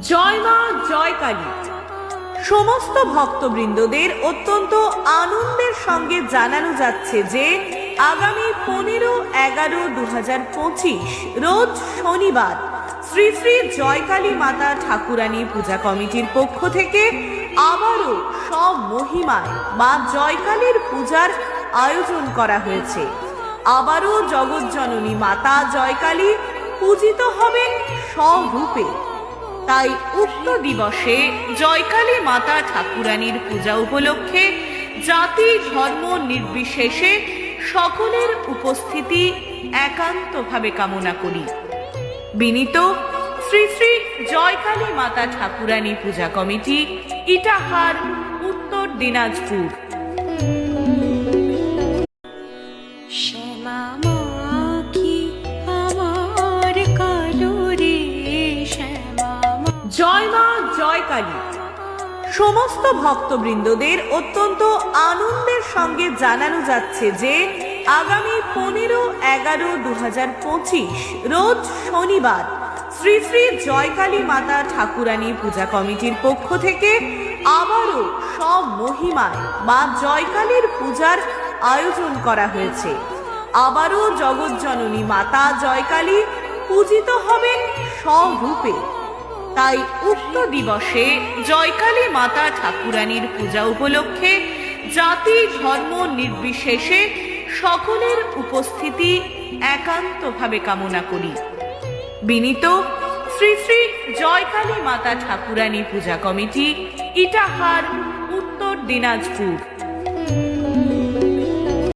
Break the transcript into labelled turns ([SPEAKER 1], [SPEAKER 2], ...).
[SPEAKER 1] জয় মা, জয় কালী। সমস্ত ভক্তবৃন্দদের অত্যন্ত আনন্দের সঙ্গে জানানো যাচ্ছে যে আগামী পনেরো এগারো দু হাজার পঁচিশ, রোজ শনিবার শ্রী শ্রী জয়কালী মাতা ঠাকুরানী পূজা কমিটির পক্ষ থেকে আবারও সব মহিমায় মা জয়কালীর পূজার আয়োজন করা হয়েছে। আবারও জগজ্জননী মাতা জয়কালী পূজিত হবেন স্বরূপে। তাই উক্ত দিবসে জয়কালী মাতা ঠাকুরানীর পূজা উপলক্ষে জাতি ধর্ম নির্বিশেষে সকলের উপস্থিতি একান্তভাবে কামনা করি। বিনীত শ্রী শ্রী জয়কালী মাতা ঠাকুরানী পূজা কমিটি, ইটাহার, উত্তর দিনাজপুর।
[SPEAKER 2] শ্যামা মা কি আমার
[SPEAKER 1] জয় মা, জয় কালী। সমস্ত ভক্তবৃন্দদের অত্যন্ত আনন্দের সঙ্গে জানানো যাচ্ছে যে আগামী পনেরো, এগারো দু হাজার পঁচিশ, রোজ শনিবার শ্রী শ্রী জয়কালী মাতা ঠাকুরানী পূজা কমিটির পক্ষ থেকে আবারও সব মহিমায় মা জয়কালীর পূজার আয়োজন করা হয়েছে। আবারও জগজ্জননী মাতা জয়কালী পূজিত হবেন স্বরূপে। তাই উক্ত দিবসে জয়কালী মাতা ঠাকুরানীর পূজা উপলক্ষে জাতি ধর্ম নির্বিশেষে সকলের উপস্থিতি একান্তভাবে কামনা করি। বিনীত শ্রী শ্রী জয়কালী মাতা ঠাকুরানী পূজা কমিটি, ইটাহার, উত্তর দিনাজপুর।